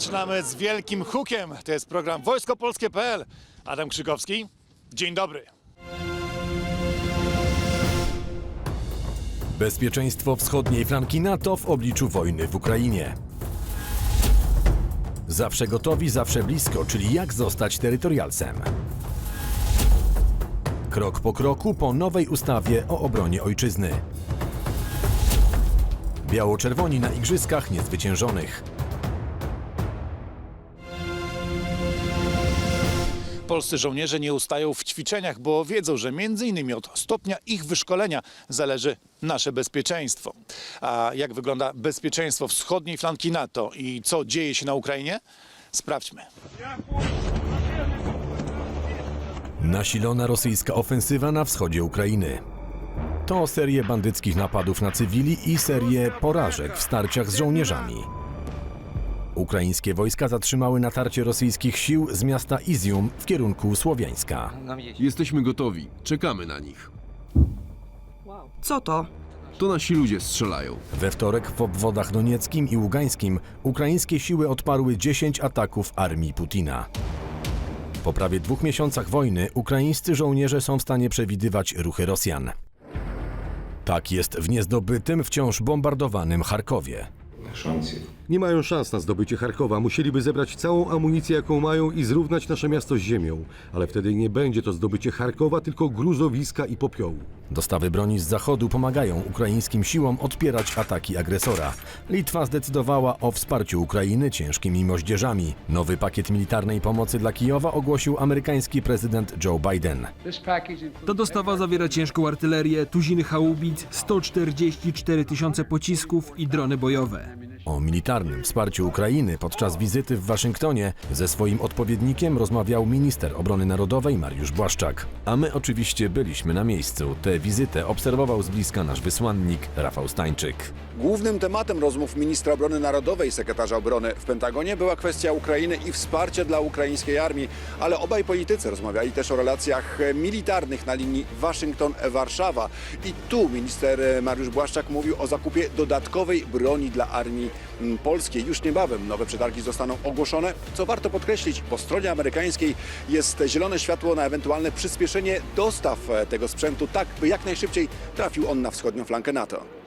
Zaczynamy z wielkim hukiem. To jest program wojskopolskie.pl. Adam Krzykowski. Dzień dobry. Bezpieczeństwo wschodniej flanki NATO w obliczu wojny w Ukrainie. Zawsze gotowi, zawsze blisko, czyli jak zostać terytorialsem. Krok po kroku po nowej ustawie o obronie ojczyzny. Biało-czerwoni na igrzyskach niezwyciężonych. Polscy żołnierze nie ustają w ćwiczeniach, bo wiedzą, że innymi od stopnia ich wyszkolenia zależy nasze bezpieczeństwo. A jak wygląda bezpieczeństwo wschodniej flanki NATO i co dzieje się na Ukrainie? Sprawdźmy. Nasilona rosyjska ofensywa na wschodzie Ukrainy. To serie bandyckich napadów na cywili i serie porażek w starciach z żołnierzami. Ukraińskie wojska zatrzymały natarcie rosyjskich sił z miasta Izium w kierunku Słowiańska. Jesteśmy gotowi. Czekamy na nich. Co to? To nasi ludzie strzelają. We wtorek w obwodach donieckim i ługańskim ukraińskie siły odparły 10 ataków armii Putina. Po prawie dwóch miesiącach wojny ukraińscy żołnierze są w stanie przewidywać ruchy Rosjan. Tak jest w niezdobytym, wciąż bombardowanym Charkowie. Nie mają szans na zdobycie Charkowa. Musieliby zebrać całą amunicję, jaką mają i zrównać nasze miasto z ziemią. Ale wtedy nie będzie to zdobycie Charkowa, tylko gruzowiska i popiołu. Dostawy broni z zachodu pomagają ukraińskim siłom odpierać ataki agresora. Litwa zdecydowała o wsparciu Ukrainy ciężkimi moździerzami. Nowy pakiet militarnej pomocy dla Kijowa ogłosił amerykański prezydent Joe Biden. Ta dostawa zawiera ciężką artylerię, tuziny haubic, 144 tysiące pocisków i drony bojowe. O militarnym wsparciu Ukrainy podczas wizyty w Waszyngtonie ze swoim odpowiednikiem rozmawiał minister obrony narodowej Mariusz Błaszczak. A my oczywiście byliśmy na miejscu. Tę wizytę obserwował z bliska nasz wysłannik Rafał Stańczyk. Głównym tematem rozmów ministra obrony narodowej i sekretarza obrony w Pentagonie była kwestia Ukrainy i wsparcie dla ukraińskiej armii, ale obaj politycy rozmawiali też o relacjach militarnych na linii Waszyngton-Warszawa. I tu minister Mariusz Błaszczak mówił o zakupie dodatkowej broni dla armii mm, polskiej. Już niebawem nowe przetargi zostaną ogłoszone. Co warto podkreślić, po stronie amerykańskiej jest zielone światło na ewentualne przyspieszenie dostaw e, tego sprzętu, tak by jak najszybciej trafił on na wschodnią flankę NATO.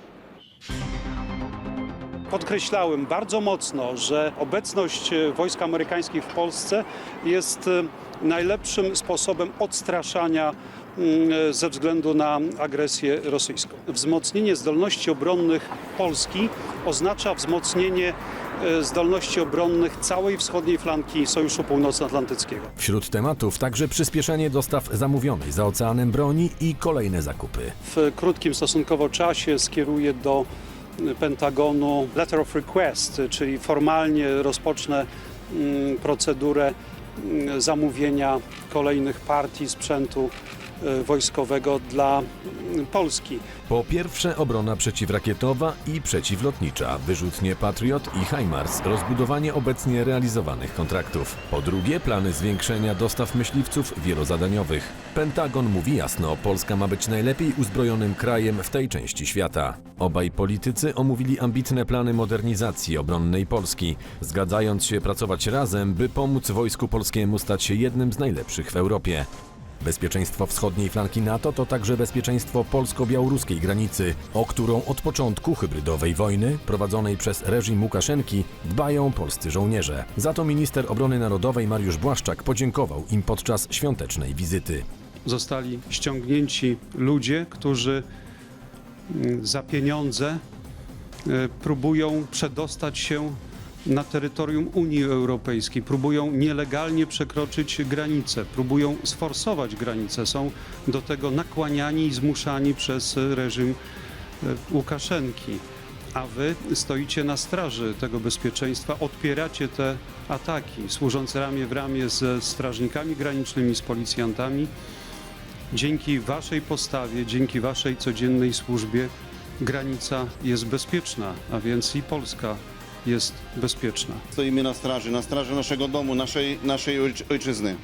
podkreślałem bardzo mocno, że obecność e, wojsk amerykańskich w Polsce jest e, najlepszym sposobem odstraszania mm, e, ze względu na agresję rosyjską. Wzmocnienie zdolności obronnych Polski oznacza wzmocnienie e, zdolności obronnych całej wschodniej flanki Sojuszu Północnoatlantyckiego. Wśród tematów także przyspieszenie dostaw zamówionej za oceanem broni i kolejne zakupy. w krótkim stosunkowo czasie skieruję do Pentagonu letter of request, czyli formalnie rozpocznę mm, procedurę mm, zamówienia kolejnych partii sprzętu wojskowego dla Polski. Po pierwsze obrona przeciwrakietowa i przeciwlotnicza, wyrzutnie Patriot i HIMARS, rozbudowanie obecnie realizowanych kontraktów. Po drugie plany zwiększenia dostaw myśliwców wielozadaniowych. Pentagon mówi jasno, Polska ma być najlepiej uzbrojonym krajem w tej części świata. Obaj politycy omówili ambitne plany modernizacji obronnej Polski, zgadzając się pracować razem, by pomóc wojsku polskiemu stać się jednym z najlepszych w Europie. Bezpieczeństwo wschodniej flanki NATO to także bezpieczeństwo polsko-białoruskiej granicy, o którą od początku hybrydowej wojny prowadzonej przez reżim Łukaszenki dbają polscy żołnierze. Za to minister obrony narodowej Mariusz Błaszczak podziękował im podczas świątecznej wizyty. Zostali ściągnięci ludzie, którzy mm, za pieniądze e, próbują przedostać się na terytorium Unii Europejskiej, próbują nielegalnie przekroczyć granice, próbują sforsować granice, są do tego nakłaniani i zmuszani przez reżim e, Łukaszenki. A wy stoicie na straży tego bezpieczeństwa, odpieracie te ataki, służąc ramię w ramię ze strażnikami granicznymi, z policjantami. Dzięki waszej postawie, dzięki waszej codziennej służbie granica jest bezpieczna, a więc i Polska jest bezpieczna. Stoimy na straży, na straży naszego domu, naszej, naszej ojczy- ojczyzny.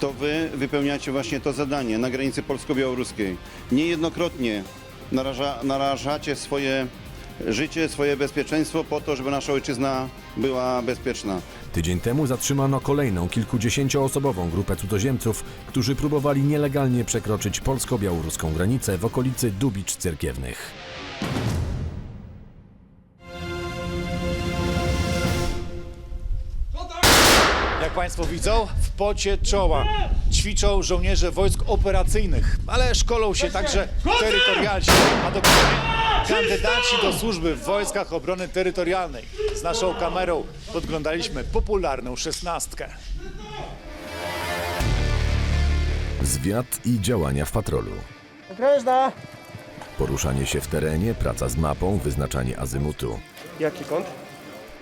To wy wypełniacie właśnie to zadanie na granicy polsko-białoruskiej. Niejednokrotnie naraża, narażacie swoje życie, swoje bezpieczeństwo po to, żeby nasza ojczyzna była bezpieczna. Tydzień temu zatrzymano kolejną kilkudziesięcioosobową grupę cudzoziemców, którzy próbowali nielegalnie przekroczyć polsko-białoruską granicę w okolicy Dubicz Cerkiewnych. Państwo widzą, w pocie czoła ćwiczą żołnierze wojsk operacyjnych, ale szkolą się także terytorialsi, a dokładnie kandydaci do służby w Wojskach Obrony Terytorialnej. Z naszą kamerą podglądaliśmy popularną szesnastkę. Zwiat i działania w patrolu. Poruszanie się w terenie, praca z mapą, wyznaczanie azymutu. Jaki kąt?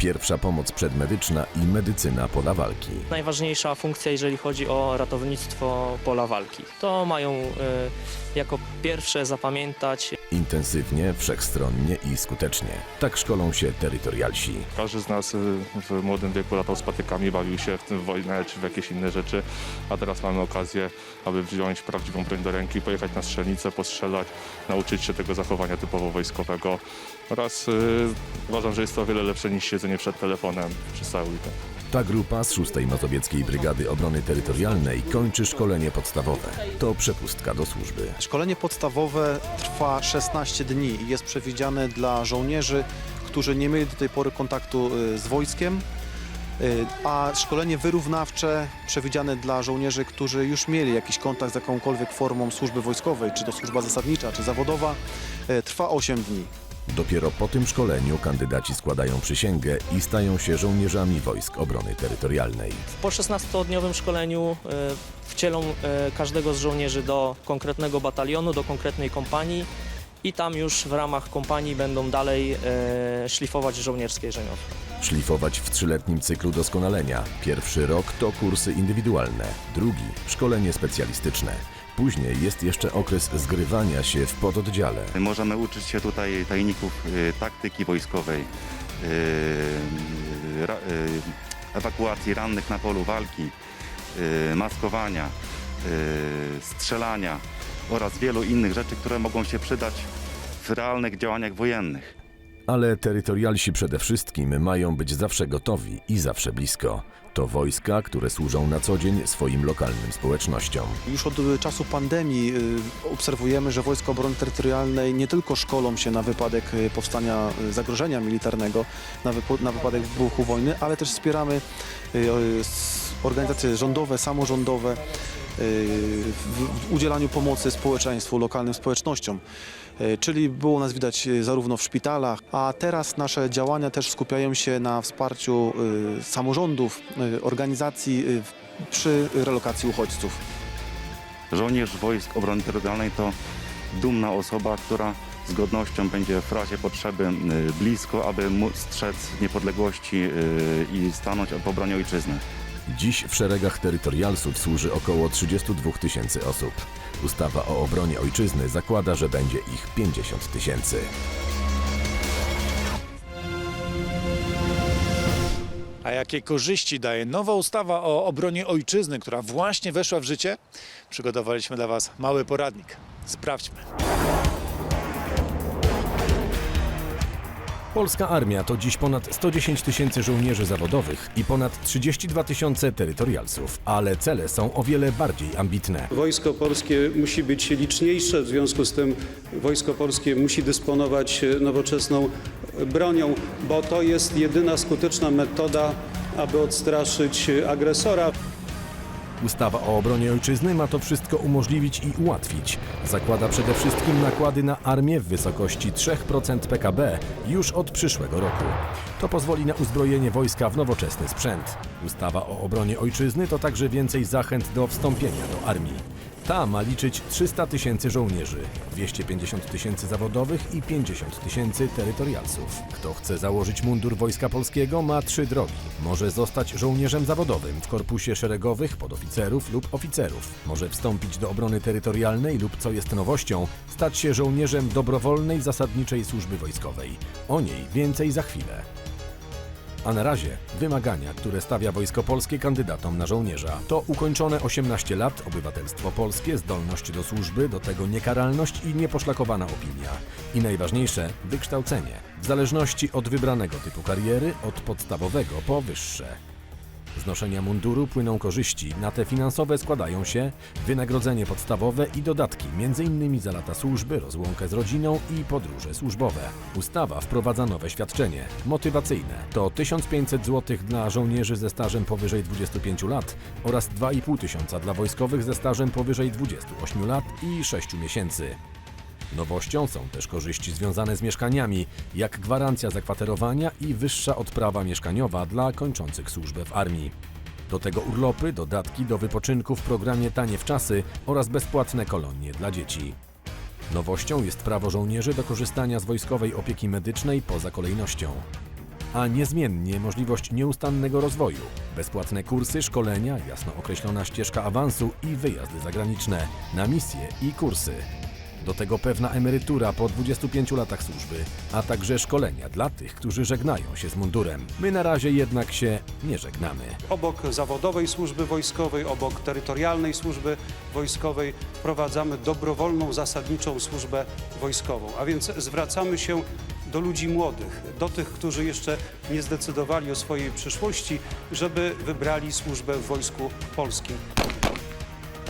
Pierwsza pomoc przedmedyczna i medycyna pola walki. Najważniejsza funkcja, jeżeli chodzi o ratownictwo pola walki. To mają y, jako pierwsze zapamiętać Intensywnie, wszechstronnie i skutecznie. Tak szkolą się terytorialsi. Każdy z nas y, w młodym wieku latał z patykami, bawił się w tym wojnę czy w jakieś inne rzeczy, a teraz mamy okazję, aby wziąć prawdziwą broń do ręki, pojechać na strzelnicę, postrzelać, nauczyć się tego zachowania typowo wojskowego oraz y, uważam, że jest to o wiele lepsze niż siedzenie przed telefonem przez cały weekend. Ta grupa z 6 Mazowieckiej Brygady Obrony Terytorialnej kończy szkolenie podstawowe. To przepustka do służby. Szkolenie podstawowe trwa 16 dni i jest przewidziane dla żołnierzy, którzy nie mieli do tej pory kontaktu y, z wojskiem, y, a szkolenie wyrównawcze przewidziane dla żołnierzy, którzy już mieli jakiś kontakt z jakąkolwiek formą służby wojskowej, czy to służba zasadnicza, czy zawodowa, y, trwa 8 dni. Dopiero po tym szkoleniu kandydaci składają przysięgę i stają się żołnierzami Wojsk Obrony Terytorialnej. po 16-dniowym szkoleniu y, wcielą y, każdego z żołnierzy do konkretnego batalionu, do konkretnej kompanii i tam już w ramach kompanii będą dalej y, szlifować żołnierskie rzemiosło. Szlifować w trzyletnim cyklu doskonalenia. Pierwszy rok to kursy indywidualne, drugi szkolenie specjalistyczne. Później jest jeszcze okres zgrywania się w pododdziale. Możemy uczyć się tutaj tajników y, taktyki wojskowej, y, y, ewakuacji rannych na polu walki, y, maskowania, y, strzelania oraz wielu innych rzeczy, które mogą się przydać w realnych działaniach wojennych. Ale terytorialsi przede wszystkim mają być zawsze gotowi i zawsze blisko. To wojska, które służą na co dzień swoim lokalnym społecznościom. Już od y, czasu pandemii y, obserwujemy, że Wojska Obrony Terytorialnej nie tylko szkolą się na wypadek y, powstania zagrożenia militarnego, na, wypadek wybuchu wojny, ale też wspieramy organizacje rządowe, samorządowe w, udzielaniu pomocy społeczeństwu, lokalnym społecznościom. Y, Czyli było nas widać y, zarówno w szpitalach, a teraz nasze działania też skupiają się na wsparciu y, samorządów, organizacji przy relokacji uchodźców. Żołnierz Wojsk Obrony Terytorialnej to dumna osoba, która z godnością będzie w razie potrzeby blisko, aby móc strzec niepodległości i stanąć w obronie ojczyzny. Dziś w szeregach terytorialsów służy około 32 tysięcy osób. Ustawa o obronie ojczyzny zakłada, że będzie ich 50 tysięcy. A jakie korzyści daje nowa ustawa o obronie ojczyzny, która właśnie weszła w życie? Przygotowaliśmy dla Was mały poradnik. Sprawdźmy. Polska armia to dziś ponad 110 tysięcy żołnierzy zawodowych i ponad 32 tysiące terytorialsów, ale cele są o wiele bardziej ambitne. Wojsko polskie musi być liczniejsze, w związku z tym Wojsko polskie musi dysponować nowoczesną bronią, bo to jest jedyna skuteczna metoda, aby odstraszyć agresora. Ustawa o obronie ojczyzny ma to wszystko umożliwić i ułatwić. Zakłada przede wszystkim nakłady na armię w wysokości 3% PKB już od przyszłego roku. To pozwoli na uzbrojenie wojska w nowoczesny sprzęt. Ustawa o obronie ojczyzny to także więcej zachęt do wstąpienia do armii. Ta ma liczyć 300 tysięcy żołnierzy, 250 tysięcy zawodowych i 50 tysięcy terytorialsów. Kto chce założyć mundur Wojska Polskiego ma trzy drogi. Może zostać żołnierzem zawodowym w korpusie szeregowych, podoficerów lub oficerów. Może wstąpić do obrony terytorialnej lub, co jest nowością, stać się żołnierzem dobrowolnej zasadniczej służby wojskowej. O niej więcej za chwilę. A na razie wymagania, które stawia Wojsko Polskie kandydatom na żołnierza. To ukończone 18 lat, obywatelstwo polskie, zdolność do służby, do tego niekaralność i nieposzlakowana opinia. I najważniejsze, wykształcenie. W zależności od wybranego typu kariery, od podstawowego po wyższe. Z noszenia munduru płyną korzyści. Na te finansowe składają się wynagrodzenie podstawowe i dodatki, m.in. za lata służby, rozłąkę z rodziną i podróże służbowe. Ustawa wprowadza nowe świadczenie motywacyjne. To 1500 zł dla żołnierzy ze stażem powyżej 25 lat oraz 2,5 tysiąca dla wojskowych ze stażem powyżej 28 lat i 6 miesięcy. Nowością są też korzyści związane z mieszkaniami, jak gwarancja zakwaterowania i wyższa odprawa mieszkaniowa dla kończących służbę w armii. Do tego urlopy, dodatki do wypoczynku w programie Tanie w czasy oraz bezpłatne kolonie dla dzieci. Nowością jest prawo żołnierzy do korzystania z wojskowej opieki medycznej poza kolejnością. A niezmiennie możliwość nieustannego rozwoju, bezpłatne kursy, szkolenia, jasno określona ścieżka awansu i wyjazdy zagraniczne na misje i kursy. Do tego pewna emerytura po 25 latach służby, a także szkolenia dla tych, którzy żegnają się z mundurem. My na razie jednak się nie żegnamy. Obok zawodowej służby wojskowej, obok terytorialnej służby wojskowej wprowadzamy dobrowolną, zasadniczą służbę wojskową. A więc zwracamy się do ludzi młodych, do tych, którzy jeszcze nie zdecydowali o swojej przyszłości, żeby wybrali służbę w Wojsku Polskim.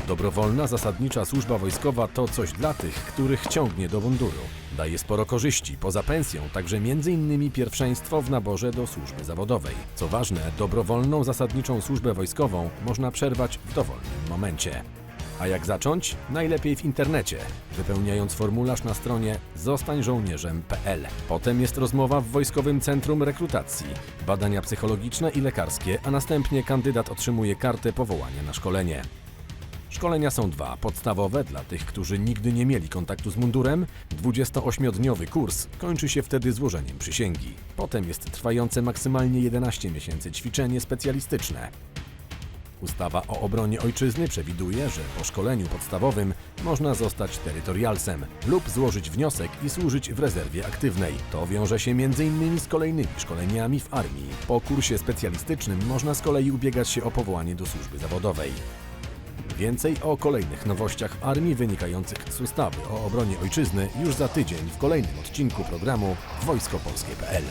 Dobrowolna, zasadnicza służba wojskowa to coś dla tych, których ciągnie do munduru. Daje sporo korzyści, poza pensją także m.in. pierwszeństwo w naborze do służby zawodowej. Co ważne, dobrowolną, zasadniczą służbę wojskową można przerwać w dowolnym momencie. A jak zacząć? Najlepiej w internecie, wypełniając formularz na stronie zostańżołnierzem.pl. Potem jest rozmowa w Wojskowym Centrum Rekrutacji, badania psychologiczne i lekarskie, a następnie kandydat otrzymuje kartę powołania na szkolenie. Szkolenia są dwa. Podstawowe dla tych, którzy nigdy nie mieli kontaktu z mundurem. 28-dniowy kurs kończy się wtedy złożeniem przysięgi. Potem jest trwające maksymalnie 11 miesięcy ćwiczenie specjalistyczne. Ustawa o obronie ojczyzny przewiduje, że po szkoleniu podstawowym można zostać terytorialsem lub złożyć wniosek i służyć w rezerwie aktywnej. To wiąże się m.in. z kolejnymi szkoleniami w armii. Po kursie specjalistycznym można z kolei ubiegać się o powołanie do służby zawodowej. Więcej o kolejnych nowościach w armii wynikających z ustawy o obronie ojczyzny już za tydzień w kolejnym odcinku programu wojskopolskie.pl.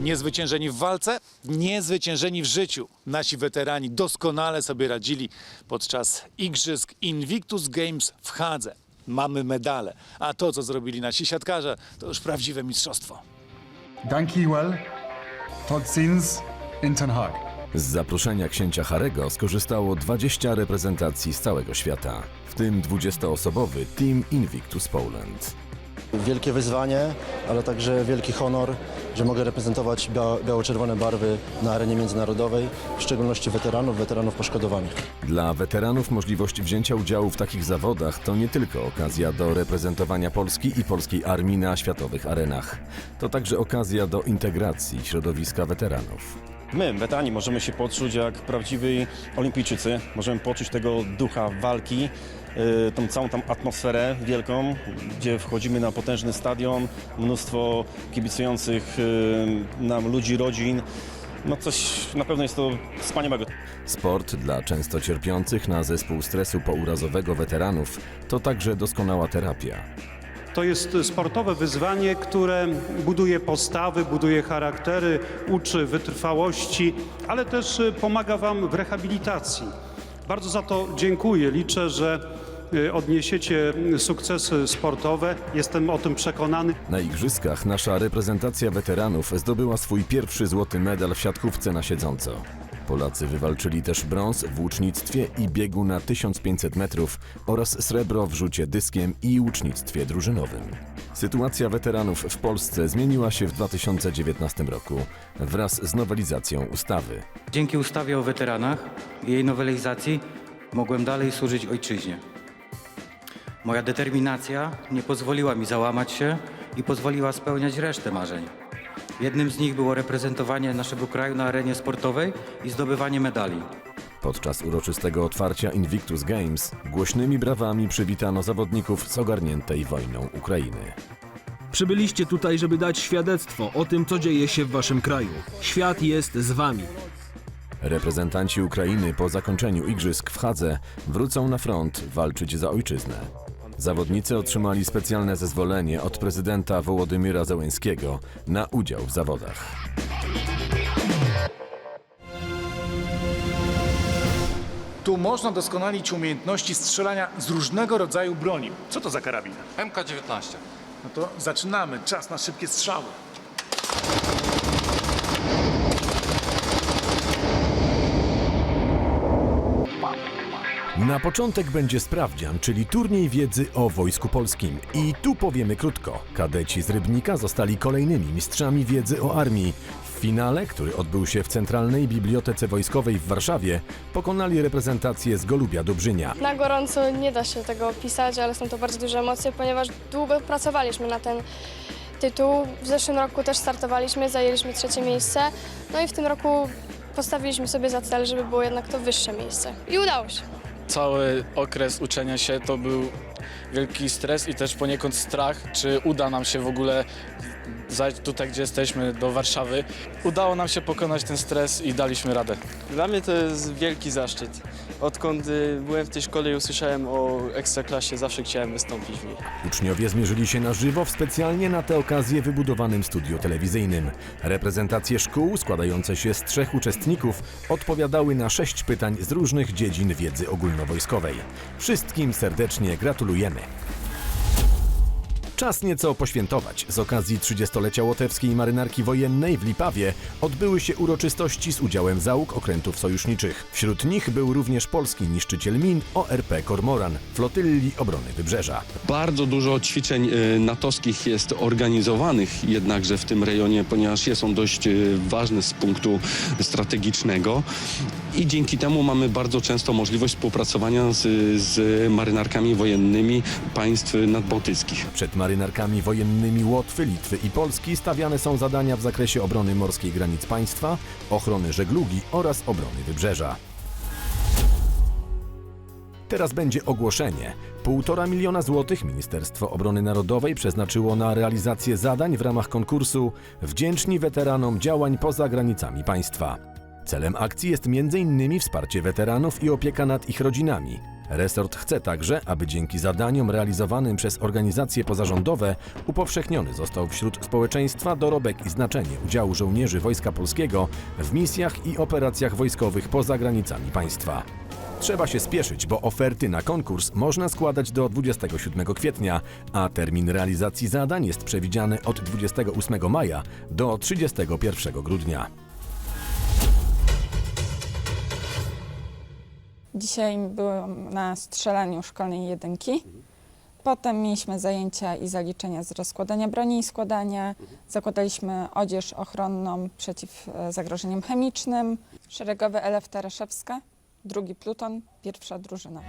Niezwyciężeni w walce, niezwyciężeni w życiu. Nasi weterani doskonale sobie radzili podczas igrzysk Invictus Games w Hadze. Mamy medale, a to, co zrobili nasi siatkarze, to już prawdziwe mistrzostwo. Dankjewel. Tot ziens in Haag. Z zaproszenia księcia Harego skorzystało 20 reprezentacji z całego świata, w tym 20-osobowy Team Invictus Poland. Wielkie wyzwanie, ale także wielki honor, że mogę reprezentować bia- biało-czerwone barwy na arenie międzynarodowej, w szczególności weteranów, weteranów poszkodowanych. Dla weteranów możliwość wzięcia udziału w takich zawodach to nie tylko okazja do reprezentowania Polski i polskiej armii na światowych arenach. To także okazja do integracji środowiska weteranów. My, weterani, możemy się poczuć jak prawdziwi olimpijczycy. Możemy poczuć tego ducha walki, y, tą całą tam atmosferę wielką, gdzie wchodzimy na potężny stadion, mnóstwo kibicujących y, nam ludzi, rodzin. No coś, na pewno jest to wspaniałego. Sport dla często cierpiących na zespół stresu pourazowego weteranów to także doskonała terapia. To jest sportowe wyzwanie, które buduje postawy, buduje charaktery, uczy wytrwałości, ale też y, pomaga Wam w rehabilitacji. Bardzo za to dziękuję. Liczę, że y, odniesiecie y, sukcesy sportowe. Jestem o tym przekonany. Na igrzyskach nasza reprezentacja weteranów zdobyła swój pierwszy złoty medal w siatkówce na siedząco. Polacy wywalczyli też brąz w łucznictwie i biegu na 1500 metrów oraz srebro w rzucie dyskiem i łucznictwie drużynowym. Sytuacja weteranów w Polsce zmieniła się w 2019 roku wraz z nowelizacją ustawy. Dzięki ustawie o weteranach i jej nowelizacji mogłem dalej służyć ojczyźnie. Moja determinacja nie pozwoliła mi załamać się i pozwoliła spełniać resztę marzeń. Jednym z nich było reprezentowanie naszego kraju na arenie sportowej i zdobywanie medali. Podczas uroczystego otwarcia Invictus Games głośnymi brawami przywitano zawodników z ogarniętej wojną Ukrainy. Przybyliście tutaj, żeby dać świadectwo o tym, co dzieje się w waszym kraju. Świat jest z wami. Reprezentanci Ukrainy po zakończeniu igrzysk w Hadze wrócą na front walczyć za ojczyznę. Zawodnicy otrzymali specjalne zezwolenie od prezydenta Wołodymyra Zełenskiego na udział w zawodach. Tu można doskonalić umiejętności strzelania z różnego rodzaju broni. Co to za karabin? MK19. No to zaczynamy. Czas na szybkie strzały. Na początek będzie sprawdzian, czyli turniej wiedzy o Wojsku Polskim. I tu powiemy krótko. Kadeci z Rybnika zostali kolejnymi mistrzami wiedzy o armii. W finale, który odbył się w Centralnej Bibliotece Wojskowej w Warszawie, pokonali reprezentację z Golubia Dobrzynia. Na gorąco nie da się tego opisać, ale są to bardzo duże emocje, ponieważ długo pracowaliśmy na ten tytuł. W zeszłym roku też startowaliśmy, zajęliśmy trzecie miejsce. No i w tym roku postawiliśmy sobie za cel, żeby było jednak to wyższe miejsce. I udało się. Cały okres uczenia się to był wielki stres i też poniekąd strach, czy uda nam się w ogóle zajść tutaj, gdzie jesteśmy, do Warszawy. Udało nam się pokonać ten stres i daliśmy radę. Dla mnie to jest wielki zaszczyt. Odkąd y, byłem w tej szkole i usłyszałem o Ekstraklasie, zawsze chciałem wystąpić w niej. Uczniowie zmierzyli się na żywo w specjalnie na tę okazję wybudowanym studiu telewizyjnym. Reprezentacje szkół, składające się z trzech uczestników, odpowiadały na sześć pytań z różnych dziedzin wiedzy ogólnowojskowej. Wszystkim serdecznie gratulujemy. Czas nieco poświętować. Z okazji 30-lecia Łotewskiej Marynarki Wojennej w Lipawie odbyły się uroczystości z udziałem załóg okrętów sojuszniczych. Wśród nich był również polski niszczyciel min ORP Kormoran, flotylli obrony Wybrzeża. Bardzo dużo ćwiczeń y, natowskich jest organizowanych jednakże w tym rejonie, ponieważ jest on dość y, ważny z punktu strategicznego i dzięki temu mamy bardzo często możliwość współpracowania z, z marynarkami wojennymi państw nadbałtyckich. Przed marynarkami wojennymi Łotwy, Litwy i Polski stawiane są zadania w zakresie obrony morskiej granic państwa, ochrony żeglugi oraz obrony wybrzeża. Teraz będzie ogłoszenie. Półtora miliona złotych Ministerstwo Obrony Narodowej przeznaczyło na realizację zadań w ramach konkursu Wdzięczni weteranom działań poza granicami państwa. Celem akcji jest m.in. wsparcie weteranów i opieka nad ich rodzinami. Resort chce także, aby dzięki zadaniom realizowanym przez organizacje pozarządowe upowszechniony został wśród społeczeństwa dorobek i znaczenie udziału żołnierzy Wojska Polskiego w misjach i operacjach wojskowych poza granicami państwa. Trzeba się spieszyć, bo oferty na konkurs można składać do 27 kwietnia, a termin realizacji zadań jest przewidziany od 28 maja do 31 grudnia. Dzisiaj byłam na strzelaniu szkolnej jedynki. Potem mieliśmy zajęcia i zaliczenia z rozkładania broni i składania. Zakładaliśmy odzież ochronną przeciw e, zagrożeniom chemicznym. Szeregowy Elef Taraszewska, drugi pluton, pierwsza drużyna.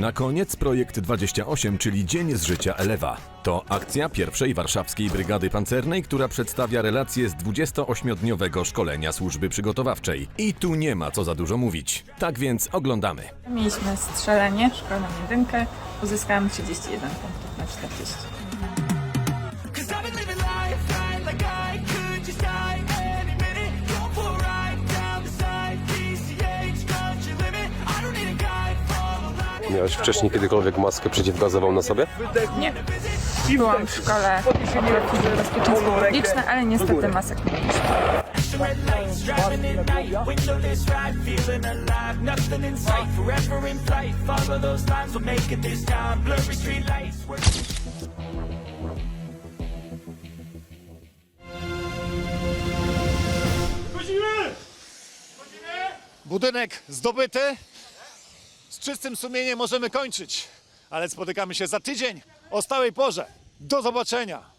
Na koniec projekt 28, czyli Dzień z życia Elewa. To akcja pierwszej warszawskiej brygady pancernej, która przedstawia relacje z 28-dniowego szkolenia służby przygotowawczej. I tu nie ma co za dużo mówić. Tak więc oglądamy. Mieliśmy strzelanie, szkolną jedynkę. Uzyskałam 31 punktów na 40. Miałeś wcześniej kiedykolwiek maskę przeciwgazową na sobie? Nie. Byłam w szkole fizyki bezpieczeństwo publiczne, ale niestety masek nie mieliśmy. Budynek zdobyty. Czystym sumieniem możemy kończyć. Ale spotykamy się za tydzień o stałej porze. Do zobaczenia.